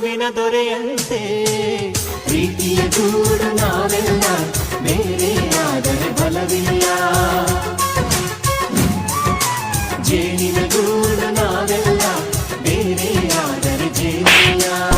ಮಧುವಿನ ದೊರೆಯಂತೆ. ಪ್ರೀತಿಯ ಗೂಡು ನಾವೆಲ್ಲ ಬೇರೆಯಾದರೆ ಬಲವಿಲ್ಲ. ಜೇನಿನ ಗೂಡು ನಾವೆಲ್ಲ ಬೇರೆಯಾದರೆ ಜೇನಿಲ್ಲ.